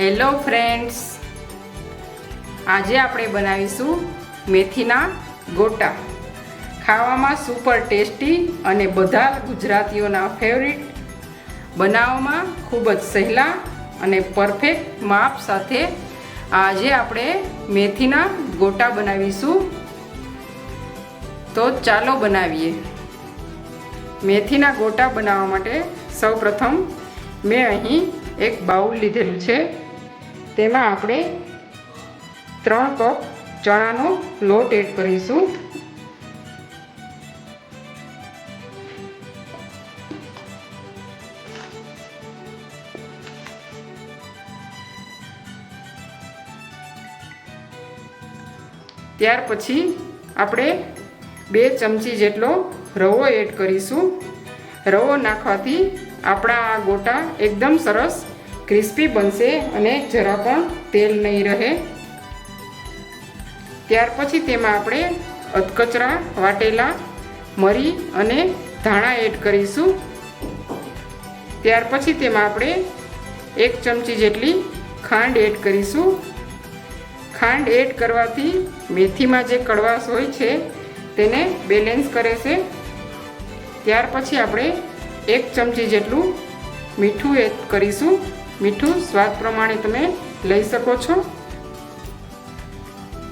Hello friends આજે આપણે બનાવીશું મેથીના ગોટા. ખાવામાં સુપર ટેસ્ટી અને બધા ગુજરાતીઓના ફેવરિટ બનાવવામાં ખૂબ જ સહેલા અને પરફેક્ટ માપ સાથે આજે આપણે મેથીના ગોટા બનાવીશું. તો ચાલો બનાવીએ. મેથીના ગોટા બનાવવા માટે સૌપ્રથમ મેં અહીં એક બાઉલ લીધેલું છે. તેમાં આપણે ત્રણ કપ ચણાનો લોટ એડ કરીશું. ત્યાર પછી આપણે બે ચમચી જેટલો રવો એડ કરીશું. રવો નાખવાથી આપણા આ ગોટા એકદમ સરસ, ક્રિસ્પી બનશે અને જરા પણ તેલ નહીં રહે. ત્યાર પછી તેમાં આપણે અધકચરા, વાટેલા, મરી અને ધાણા એડ કરીશું. ત્યાર પછી તેમાં આપણે એક ચમચી જેટલી ખાંડ એડ કરીશું. ખાંડ એડ કરવાથી મેથીમાં જે કડવાશ હોય છે, તેને બેલેન્સ કરે છે. ત્યાર પછી આપણે એક ચમચી જેટલું મીઠું એડ કરીશું. મીઠું સ્વાદ પ્રમાણે તમે લઈ શકો છો.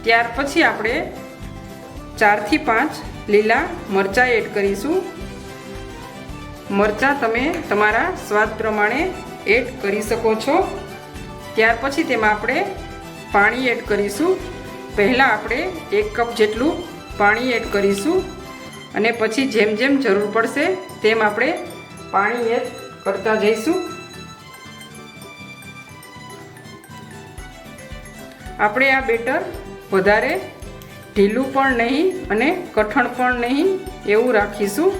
ત્યાર પછી આપણે ચારથી પાંચ લીલા મરચાં એડ કરીશું. મરચાં તમે તમારા સ્વાદ પ્રમાણે એડ કરી શકો છો. ત્યાર પછી તેમાં આપણે પાણી એડ કરીશું. પહેલાં આપણે એક કપ જેટલું પાણી એડ કરીશું. અને પછી જેમ જેમ જરૂર પડશે તેમ આપણે પાણી એડ કરતા જઈશું. આપણે આ બેટર વધારે ઢીલું પણ નહીં અને કઠણ પણ નહીં એવું રાખીશું.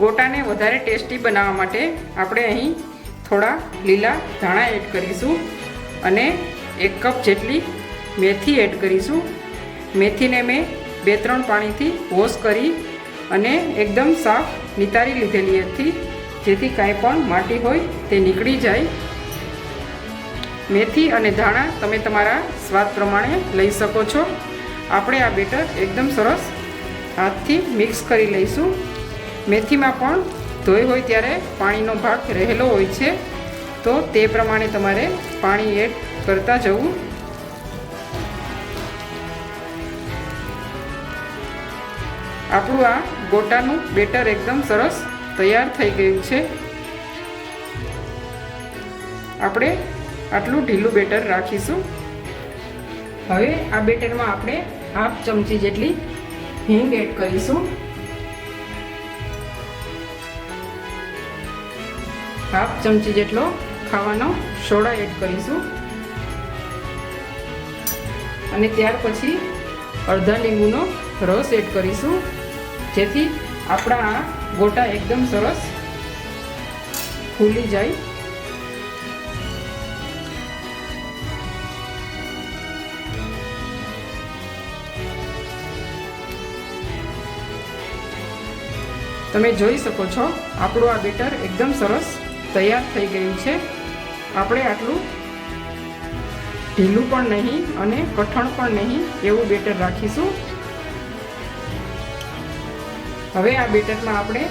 ગોટાને વધારે ટેસ્ટી બનાવવા માટે આપણે અહીં થોડા લીલા ધાણા એડ કરીશું અને એક કપ જેટલી મેથી એડ કરીશું. મેથીને મેં બે ત્રણ પાણીથી વોશ કરી અને એકદમ સાફ નિતારી લીધેલી હતી. જેથી કાંઈ પણ માટી હોય તે નીકળી જાય. મેથી અને ધાણા તમે તમારા સ્વાદ પ્રમાણે લઈ શકો છો. આપણે આ બેટર એકદમ સરસ હાથથી મિક્સ કરી લઈશું. મેથીમાં પણ ધોઈ હોય ત્યારે પાણીનો ભાગ રહેલો હોય છે. તો તે પ્રમાણે તમારે પાણી એડ કરતા જવું આપણું આ ગોટાનું બેટર એકદમ સરસ તૈયાર થઈ ગયું છે. આપણે આટલું ઢીલું બેટર રાખીશું. હવે આ બેટરમાં આપણે હાફ ચમચી જેટલી હિંગ એડ કરીશું. હાફ ચમચી જેટલો ખાવાનો સોડા એડ કરીશું. અને ત્યાર પછી અડધા લીંબુનો રસ એડ કરીશું. જેથી આપણા આ ગોટા એકદમ સરસ ફૂલી જાય. તમે જોઈ શકો છો, આપણું આ બેટર એકદમ સરસ તૈયાર થઈ ગયું છે. આપણે આટલું ઢીલું પણ નહીં અને કઠણ પણ નહીં એવું બેટર રાખીશું. હવે આ બેટરમાં આપણે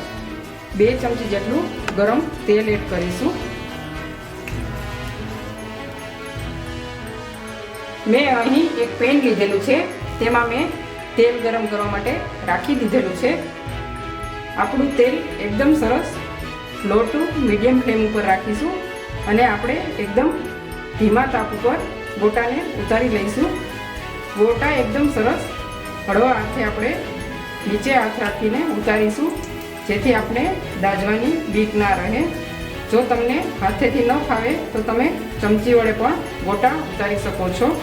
બે ચમચી જેટલું ગરમ તેલ એડ કરીશું. મેં અહીં એક પેન લીધેલું છે, તેમાં મેં તેલ ગરમ કરવા માટે રાખી દીધેલું છે. આપણું તેલ એકદમ સરસ લો ટુ મીડિયમ ફ્લેમ ઉપર રાખીશું અને આપણે એકદમ ધીમા તાપ ઉપર ગોટાને ઉતારી લઈશું. ગોટા એકદમ સરસ હળવા હાથે આપણે નીચે હાથ રાખીને ઉતારીશું, જેથી આપણે દાજવાની બીક ના રહે. જો તમને હાથેથી ન ફાવે, તો તમે ચમચી વડે પણ ગોટા ઉતારી શકો છો.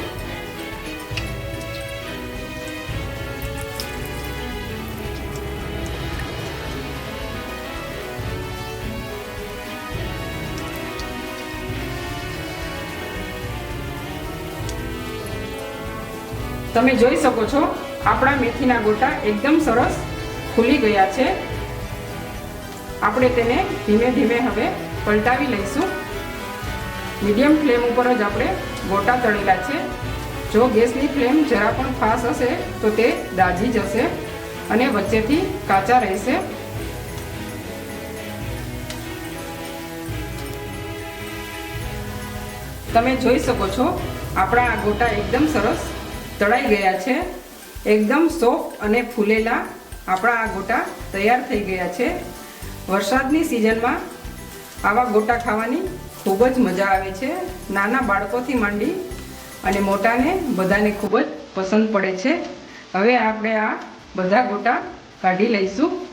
તમે જોઈ શકો છો આપણા મેથીના ગોટા એકદમ સરસ ખુલી ગયા છે. આપણે તેને ધીમે ધીમે હવે પલટાવી લઈશું. મીડિયમ ફ્લેમ ઉપર જ આપણે ગોટા તળેલા છે. જો ગેસની ફ્લેમ જરા પણ ફાસ હશે તો તે દાજી જશે અને વચ્ચેથી કાચા રહેશે. તમે જોઈ શકો છો, આપણા આ ગોટા એકદમ સરસ તળાઈ ગયા છે. એકદમ સોફ્ટ અને ફૂલેલા આપણા આ ગોટા તૈયાર થઈ ગયા છે. વરસાદની સિઝનમાં આવા ગોટા ખાવાની ખૂબ જ મજા આવે છે. નાના બાળકોથી માંડી અને મોટાને બધાને ખૂબ જ પસંદ પડે છે. હવે આપણે આ બધા ગોટા કાઢી લઈશું.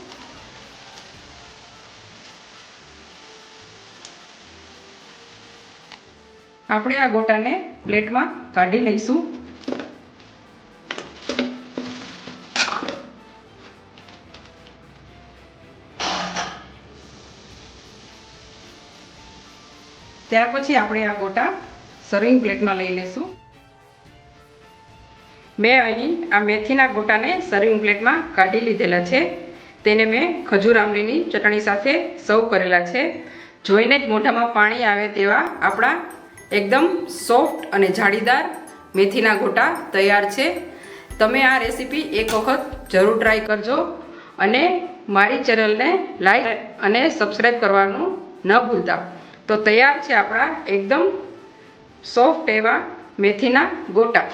આપણે આ ગોટાને પ્લેટમાં કાઢી લઈશું. ત્યાર પછી આપણે આ ગોટા સર્વિંગ પ્લેટમાં લઈ લઈશું મેં અહીં આ મેથીના ગોટાને સર્વિંગ પ્લેટમાં કાઢી લીધેલા છે. તેને મેં ખજૂર આંબલીની ચટણી સાથે સર્વ કરેલા છે. જોઈને જ મોઢામાં પાણી આવે તેવા આપણા એકદમ સોફ્ટ અને જાળીદાર મેથીના ગોટા તૈયાર છે. તમે આ રેસીપી એક વખત જરૂર ટ્રાય કરજો અને મારી ચેનલને લાઈક અને સબસ્ક્રાઈબ કરવાનું ન ભૂલતા. તો તૈયાર છે આપણા એકદમ સોફ્ટ એવા મેથીના ગોટા.